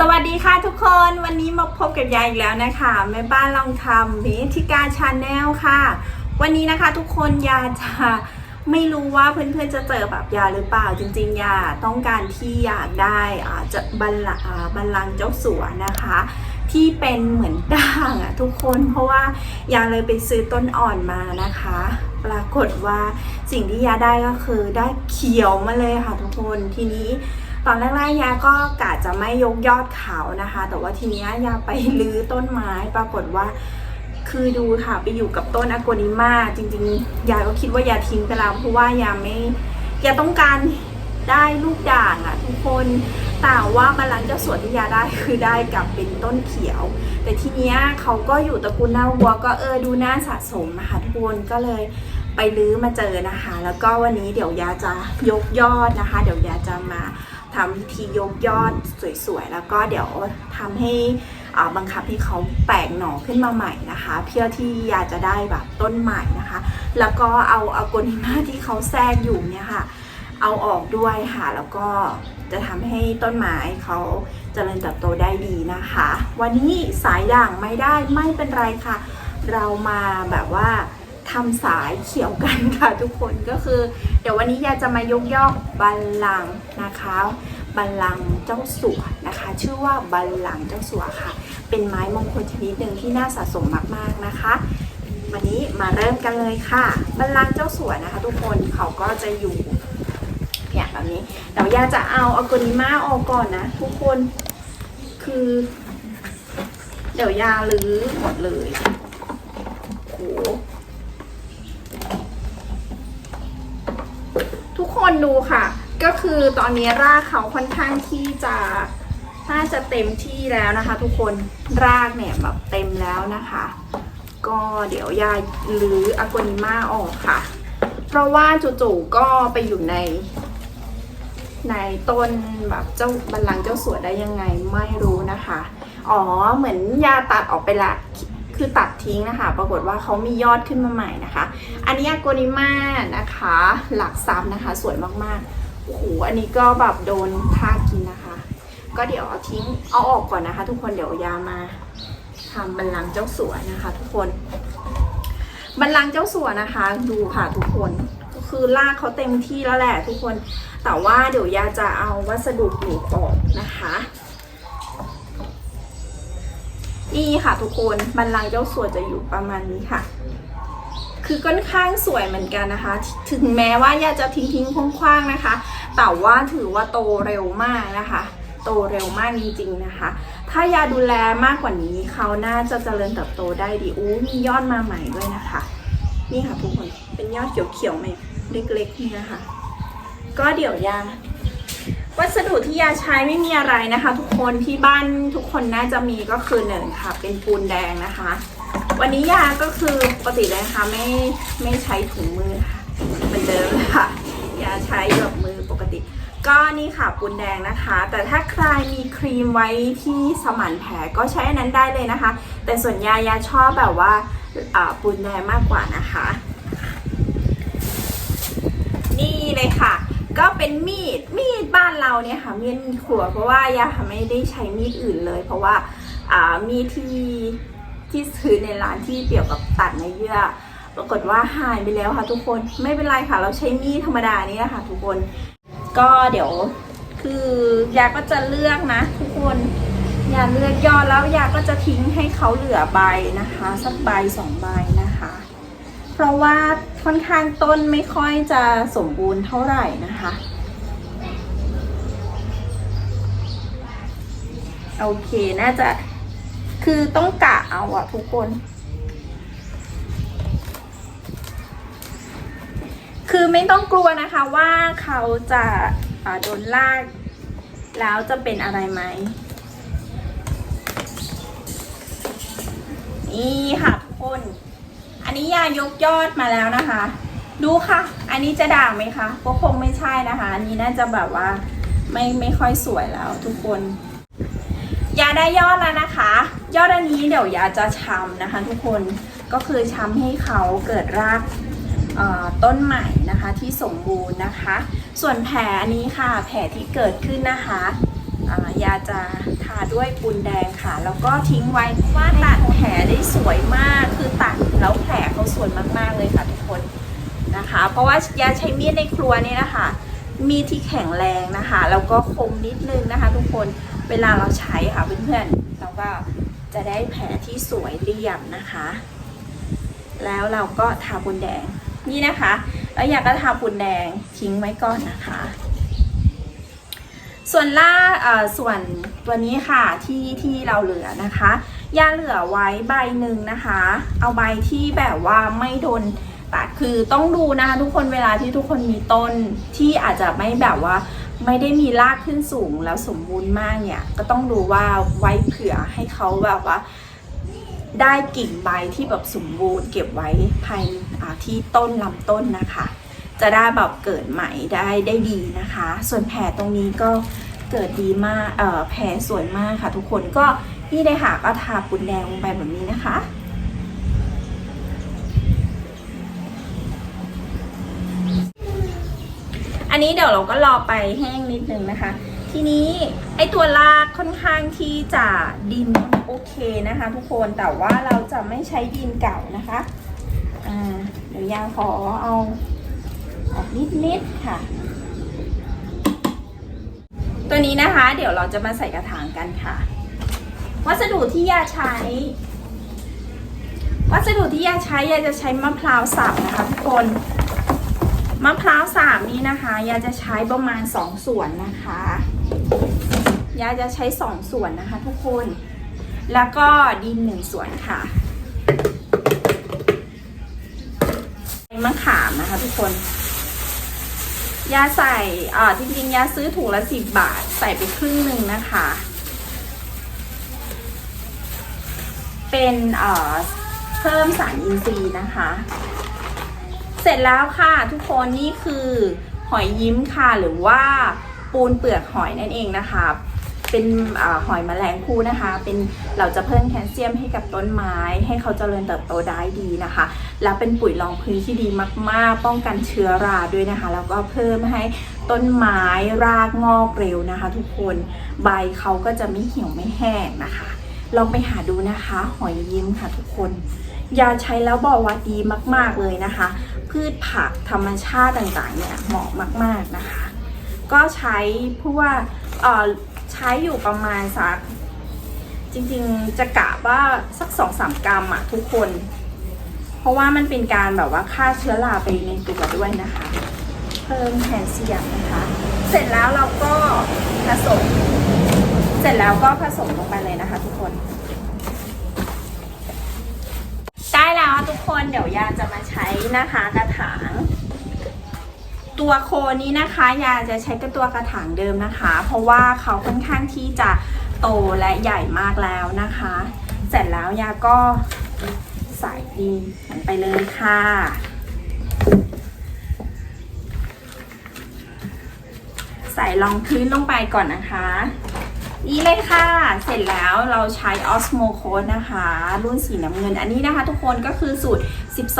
สวัสดีค่ะทุกคนวันนี้มาพบกับยายอีกแล้วนะคะแม่บ้านลองทำวิธีกาชาแนลค่ะ วันนี้นะคะทุกคนยาจะไม่รู้ว่าเพื่อนๆจะเจอแบบยาหรือเปล่าจริงๆยาต้องการที่อยากได้อ่าจะบัลลังก์อ่าบัลลังเจ้าสัวนะคะ ที่เป็นเหมือนด่างอะทุกคนเพราะว่ายาเลยไปซื้อต้นอ่อนมานะคะ ปรากฏว่าสิ่งที่ยาได้ก็คือได้เขียวมาเลยค่ะทุกคนทีนี้ ตอนแรกๆยาก็กะจะไม่ยกยอดเขานะคะ แต่ว่าทีนี้ยาไปลื้อต้นไม้ปรากฏว่าคือดูค่ะไปอยู่กับต้นอโกนิมาจริงๆยาก็คิดว่ายาทิ้งไปแล้วเพราะว่ายาไม่ยาต้องการได้ลูกด่างอะทุกคนแต่ว่าบาลังเจ้าสวนที่ยาได้คือได้กับเป็นต้นเขียว แต่ทีเนี้ยเขาก็อยู่ตระกูลหน้าวัวก็เออดูน่าสะสมนะคะทุกคนก็เลยไปลื้อมาเจอนะคะ แล้วก็วันนี้เดี๋ยวยาจะยกยอดนะคะ เดี๋ยวยาจะมา ทำพิธียกยอดสวยๆ แล้วก็เดี๋ยวทำให้อ่าบังคับให้เขาแตกหน่อขึ้นมาใหม่นะคะ เพื่อที่ยาจะได้แบบต้นใหม่นะคะ แล้วก็เอาอโกนิมาที่เขาแทรกอยู่เนี่ยค่ะ เอาออกด้วยค่ะ แล้วก็จะทำให้ต้นไม้เขาเจริญเติบโตได้ดีนะคะ วันนี้สายด่างไม่ได้ไม่เป็นไรค่ะ เรามาแบบว่าทำสายเขียวกันค่ะทุกคนก็คือ ดี๋ยววันนี้ยาจะมายกย่องบัลลังก์นะคะ บัลลังก์เจ้าสัวนะคะ ชื่อว่าบัลลังก์เจ้าสัวค่ะ เป็นไม้มงคลชนิดหนึ่งที่น่าสะสมมากๆนะคะ วันนี้มาเริ่มกันเลยค่ะ บัลลังก์เจ้าสัวนะคะ ทุกคนเขาก็จะอยู่เนี่ยแบบนี้เดี๋ยวยาจะเอาอากนิมาออกก่อนนะ ทุกคนคือ เดี๋ยวยาลื้อหมดเลยโหทุก คนดูค่ะ ก็คือตอนนี้รากเขาค่อนข้างที่จะน่าจะเต็มที่แล้วนะคะ ทุกคนรากเนี่ยแบบเต็มแล้วนะคะ ก็เดี๋ยวยาลื้ออากนิมาออกค่ะ เพราะว่าจู่ๆก็ไปอยู่ใน ในต้นแบบเจ้าบัลลังก์เจ้าสัวได้ยังไงไม่รู้นะคะ อ๋อเหมือนยาตัดออกไปละ คือตัดทิ้งนะคะ ปรากฏว่าเขามียอดขึ้นมาใหม่นะคะ อันนี้อากนิมานะคะ หลักซับนะคะ สวยมากๆโอ้โหอันนี้ก็แบบโดนทากินนะคะ ก็เดี๋ยวเอาทิ้งเอาออกก่อนนะคะ ทุกคนเดี๋ยวยามาทำบัลลังเจ้าสัวนะคะ ทุกคนบัลลังเจ้าสัวนะคะ ดูค่ะทุกคนคือลากเขาเต็มที่แล้วแหละทุกคน แต่ว่าเดี๋ยวยาจะเอาวัสดุปลูกออกนะคะ นี่ค่ะทุกคนบัลลังเจ้าสัวจะอยู่ประมาณนี้ค่ะ คือค่อนข้างสวยเหมือนกันนะคะ ถึงแม้ว่ายาจะทิ้งทิ้งๆคว้างๆนะคะ แต่ว่าถือว่าโตเร็วมากนะคะ โตเร็วมากจริงๆนะคะ ถ้ายาดูแลมากกว่านี้เขาน่าจะเจริญเติบโตได้ดีอู้มียอดมาใหม่ด้วยนะคะ นี่ค่ะทุกคนเป็นยอดเขียวๆไหมเล็กๆนี่นะคะ ก็เดี๋ยวยา วัสดุที่ยาใช้ไม่มีอะไรนะคะ ทุกคนที่บ้านทุกคนน่าจะมีก็คือหนึ่งค่ะ เป็นปูนแดงนะคะ วันนี้ยาก็คือปกติเลยนะคะไม่ไม่ใช้ถุงมือค่ะเหมือนเดิมค่ะยาใช้แบบมือปกติ ก็นี่ค่ะปูนแดงนะคะ แต่ถ้าใครมีครีมไว้ที่สมานแผลก็ใช้อันนั้นได้เลยนะคะ แต่ส่วนยายาชอบแบบว่าปูนแดงมากกว่านะคะ นี่เลยค่ะ ก็เป็นมีดมีดบ้านเราเนี่ยค่ะมีดขวเพราะว่ายาไม่ได้ใช้มีดอื่นเลย เพราะว่าอ่ามีดที่ที่ซื้อในร้านที่เกี่ยวกับตัดในเยื่อปรากฏว่าหายไปแล้วค่ะทุกคนไม่เป็นไรค่ะ เราใช้มีดธรรมดานี่ค่ะ ทุกคน ก็เดี๋ยวคือยาก็จะเลือกนะ ทุกคนยาเลือกยอดแล้วยาก็จะทิ้งให้เขาเหลือใบนะคะ สักใบสองใบนะคะ เพราะว่าค่อนข้างต้นไม่ค่อยจะสมบูรณ์เท่าไหร่นะคะ โอเคน่าจะคือต้องกะเอาอะทุกคนคือไม่ต้องกลัวนะคะว่าเขาจะโดนลาก แล้วจะเป็นอะไรไหมนี่ค่ะทุกคน นี้ยายกยอดมาแล้วนะคะ ดูค่ะ อันนี้จะด่างไหมคะก็คงไม่ใช่นะคะ อันนี้น่าจะแบบว่าไม่ไม่ค่อยสวยแล้วทุกคน ยาได้ยอดแล้วนะคะ ยอดอันนี้เดี๋ยวยาจะช้ำนะคะ ทุกคนก็คือช้ำให้เขาเกิดรากเอ่อต้นใหม่นะคะที่สมบูรณ์นะคะ ส่วนแผลอันนี้ค่ะ แผลที่เกิดขึ้นนะคะ ยาจะทาด้วยปูนแดงค่ะ แล้วก็ทิ้งไว้ว่าตัดแผลได้สวยมาก คือตัดแล้วแผลเขาสวยมากๆเลยค่ะทุกคนนะคะ เพราะว่ายาใช้มีดในครัวนี่นะคะมีดที่แข็งแรงนะคะแล้วก็คมนิดนึงนะคะ ทุกคนเวลาเราใช้ค่ะเพื่อนๆเราก็จะได้แผลที่สวยเรียบนะคะ แล้วเราก็ทาปูนแดงนี่นะคะ แล้วอยากก็ทาปูนแดงทิ้งไว้ก่อนนะคะ ส่วนล่าส่วนตัวนี้ค่ะที่ที่เราเหลือนะคะยาเหลือไว้ใบหนึ่งนะคะ เอาใบที่แบบว่าไม่โดนตัดคือต้องดูนะคะทุกคนเวลาที่ทุกคนมีต้นที่อาจจะไม่แบบว่าไม่ได้มีรากขึ้นสูงแล้วสมบูรณ์มากเนี่ย ก็ต้องดูว่าไว้เผื่อให้เขาแบบว่า ได้กิ่งใบที่แบบสมบูรณ์เก็บไว้ภายที่ต้นลำต้นนะคะ จะได้แบบเกิดใหม่ได้ได้ดีนะคะ ส่วนแผลตรงนี้ก็เกิดดีมากเอ่อแผลสวยมากค่ะทุกคนก็นี่เลยค่ะก็ทาปูนแดงลงไปแบบนี้นะคะ อันนี้เดี๋ยวเราก็รอไปแห้งนิดนึงนะคะ ทีนี้ไอตัวลากค่อนข้างที่จะดินโอเคนะคะ ทุกคนแต่ว่าเราจะไม่ใช้ดินเก่านะคะ อ่าเดี๋ยวยาขอเอา นิดๆค่ะ ตัวนี้นะคะ เดี๋ยวเราจะมาใส่กระถางกันค่ะ วัสดุที่ยาใช้ วัสดุที่ยาใช้ยาจะใช้มะพร้าวสับนะคะทุกคนมะพร้าวสามนี้นะคะยาจะใช้ประมาณสองส่วนนะคะยาจะใช้สองส่วนนะคะ ทุกคน แล้วก็ดินหนึ่งส่วนค่ะมะขามนะคะ ทุกคน ยาใส่อ่าจริงๆ ยาซื้อถุงละสิบบาท ใส่ไปครึ่งหนึ่งนะคะ เป็นเอ่อเพิ่มสารอินทรีย์นะคะ เสร็จแล้วค่ะทุกคนนี่คือหอยยิ้มค่ะหรือว่าปูนเปลือกหอยนั่นเองนะคะ เป็นอหอยแมลงภู่นะคะ เป็นเราจะเพิ่มแคลเซียมให้กับต้นไม้ ให้เขาเจริญเติบโตได้ดีนะคะ แล้วเป็นปุ๋ยรองพื้นที่ดีมาก ๆ ป้องกันเชื้อราด้วยนะคะ แล้วก็เพิ่มให้ต้นไม้รากงอกเร็วนะคะ ทุกคนใบเขาก็จะไม่เหี่ยวไม่แห้งนะคะ ลองไปหาดูนะคะ หอยยิ้มค่ะทุกคนยาใช้แล้วบอกว่าดีมาก ๆ เลยนะคะ พืชผักธรรมชาติต่างๆเนี่ยเหมาะมาก ๆนะคะ ก็ใช้เพราะว่าเอ่อใช้อยู่ประมาณสักจริงๆจะกะว่าสักสองสามกรัมอะทุกคน ราะว่ามันเป็นการแบบว่าฆ่าเชื้อราไปในตัวด้วยนะคะ เพิ่มแคลเซียมนะคะ เสร็จแล้วเราก็ผสม เสร็จแล้วก็ผสมลงไปเลยนะคะ ทุกคนได้แล้วทุกคนเดี๋ยวยาจะมาใช้นะคะกระถางตัวโคนนี้นะคะ ยาจะใช้กับตัวกระถางเดิมนะคะ เพราะว่าเขาค่อนข้างที่จะโตและใหญ่มากแล้วนะคะ เสร็จแล้วยาก็ ใส่ดินกันไปเลยค่ะ ใส่รองพื้นลงไปก่อนนะคะ นี่เลยค่ะ เสร็จแล้วเราใช้ Osmo Code นะคะ รุ่นสีน้ำเงิน อันนี้นะคะทุกคนก็คือสูตร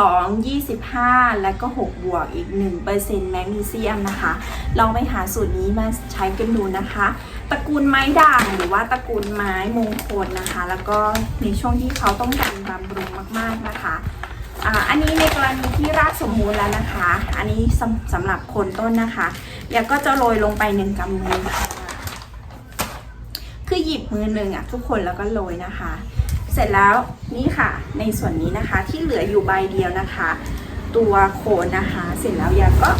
12 25 และก็ 6 บวกอีก 1%แมกนีเซียมนะคะ ลองไปหาสูตรนี้มาใช้กันดูนะคะ ตระกูลไม้ด่างหรือว่าตระกูลไม้มงคลนะคะ แล้วก็ในช่วงที่เขาต้องการบำรุงมากๆนะคะอันนี้ในกรณีที่รากสมบูรณ์แล้วนะคะ อันนี้สำสำหรับโคนต้นนะคะยาก็จะโรยลงไปหนึ่งกำมือ หยิบมือหนึ่งอะทุกคนแล้วก็โรยนะคะ เสร็จแล้วนี่ค่ะในส่วนนี้นะคะที่เหลืออยู่ใบเดียวนะคะ ตัวโคนนะคะ เสร็จแล้วยาก็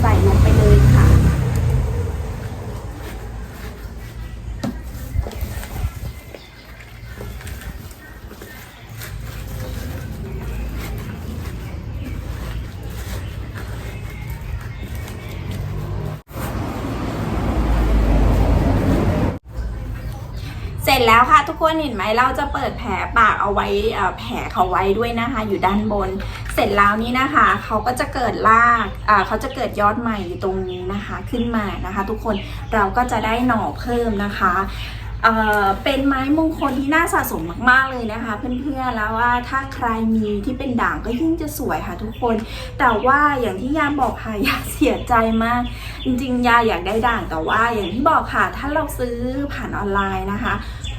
ใส่ลงไปเลยค่ะ ร็จแล้วค่ะ ทุกคนเห็นไหมเราจะเปิดแผลปากเอาไว้แผลเขาไว้ด้วยนะคะ อยู่ด้านบน เสร็จแล้วนี่นะคะเขาก็จะเกิดรากเขาจะเกิดยอดใหม่อยู่ตรงนี้นะคะ ขึ้นมานะคะ ทุกคนเราก็จะได้หน่อเพิ่มนะคะเเป็นไม้มงคลที่น่าสะสมมาก ๆ เลยนะคะ เพื่อนๆแล้วว่าถ้าใครมีที่เป็นด่างก็ยิ่งจะสวยค่ะทุกคน แต่ว่าอย่างที่ยามบอกค่ะยาเสียใจมาก จริงๆยาอยากได้ด่างแต่ว่าอย่างที่บอกค่ะถ้าเราซื้อผ่านออนไลน์นะคะ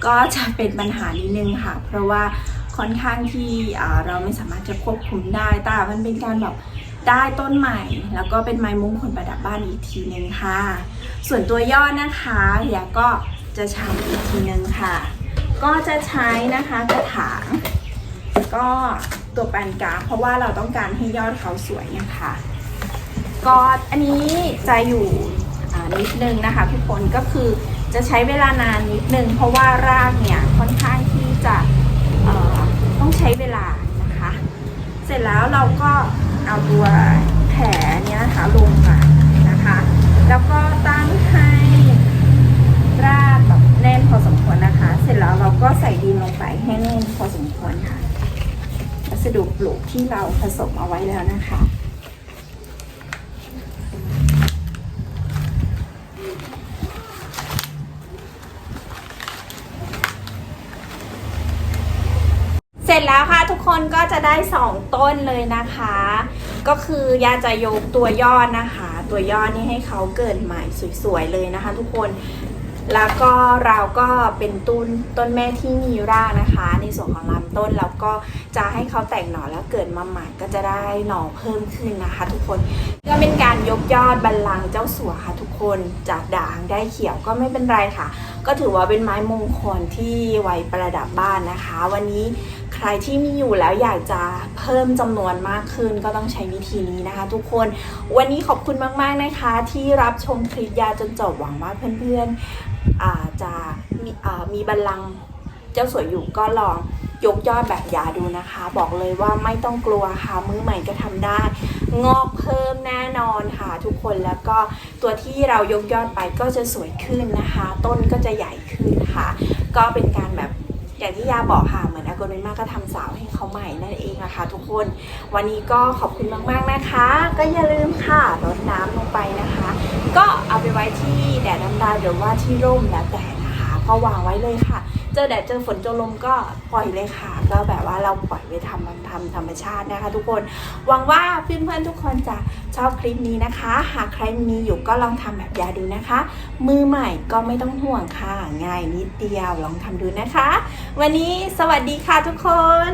ก็จะเป็นปัญหานิดนึงค่ะ เพราะว่าค่อนข้างที่เราไม่สามารถจะควบคุมได้แต่มันเป็นการแบบได้ต้นใหม่ แล้วก็เป็นไม้มงคลประดับบ้านอีกทีนึงค่ะ ส่วนตัวยอดนะคะยาก็จะใช้อีกทีนึงค่ะ ก็จะใช้นะคะกระถางก็ตัวปานกลางเพราะว่าเราต้องการให้ยอดเขาสวยนะคะก็อันนี้จะอยู่อนิดนึงนะคะทุกคนก็คือ จะใช้เวลานานนิดนึงเพราะว่ารากเนี่ยค่อนข้างที่จะต้องใช้เวลานะคะ เสร็จแล้วเราก็เอาตัวแผลเนี้ยนะคะลงมานะคะ แล้วก็ตั้งให้รากแบบแน่นพอสมควรนะคะ เสร็จแล้วเราก็ใส่ดินลงไปให้แน่นพอสมควรค่ะ วัสดุปลูกที่เราผสมเอาไว้แล้วนะคะ ร็จแล้วค่ะทุกคนก็จะได้ 2 ต้นเลยนะคะ ก็คือยาจะยกตัวยอดนะคะ ตัวยอดนี่ให้เขาเกิดใหม่สวยๆเลยนะคะ ทุกคนแล้วก็เราก็เป็นต้นต้นแม่ที่มีรากนะคะ ในส่วนของลำต้นแล้วก็จะให้เขาแตกหน่อแล้วเกิดมาใหม่ก็จะได้หน่อเพิ่มขึ้นนะคะ ทุกคนก็เป็นการยกยอดบัลลังก์เจ้าสัวค่ะ ทุกคนจากด่างได้เขียวก็ไม่เป็นไรค่ะ ก็ถือว่าเป็นไม้มงคลที่ไว้ประดับบ้านนะคะ วันนี้ ใครที่มีอยู่แล้วอยากจะเพิ่มจำนวนมากขึ้นก็ต้องใช้วิธีนี้นะคะ ทุกคนวันนี้ขอบคุณมาก ๆนะคะ ที่รับชมคลิปยาจนจบหวังว่าเพื่อนๆอาจะมีมีบัลลังก์เจ้าสวยอยู่ก็ลองยกยอดแบบยาดูนะคะ บอกเลยว่าไม่ต้องกลัวค่ะมือใหม่ก็ทำได้ งอกเพิ่มแน่นอนค่ะทุกคนแล้วก็ตัวที่เรายกยอดไปก็จะสวยขึ้นนะคะ ต้นก็จะใหญ่ขึ้นค่ะ ก็เป็นการแบบอย่างที่ยาบอกค่ะเหมือน อากนิมาก็ทำสาวให้เขาใหม่นั่นเองนะคะ ทุกคนวันนี้ก็ขอบคุณมากๆนะคะ ก็อย่าลืมค่ะรดน้ำลงไปนะคะ ก็เอาไปไว้ที่แดดดำๆหรือว่าที่ร่มแล้วแต่ ก็วางไว้เลยค่ะ เจอแดดเจอฝนเจอลมก็ปล่อยเลยค่ะ ก็แบบว่าเราปล่อยไว้ทำทำธรรมชาตินะคะ ทุกคน หวังว่าเพื่อนๆทุกคนจะชอบคลิปนี้นะคะ หากใครมีอยู่ก็ลองทำแบบยาดูนะคะ มือใหม่ก็ไม่ต้องห่วงค่ะ ง่ายนิดเดียวลองทำดูนะคะ วันนี้สวัสดีค่ะทุกคน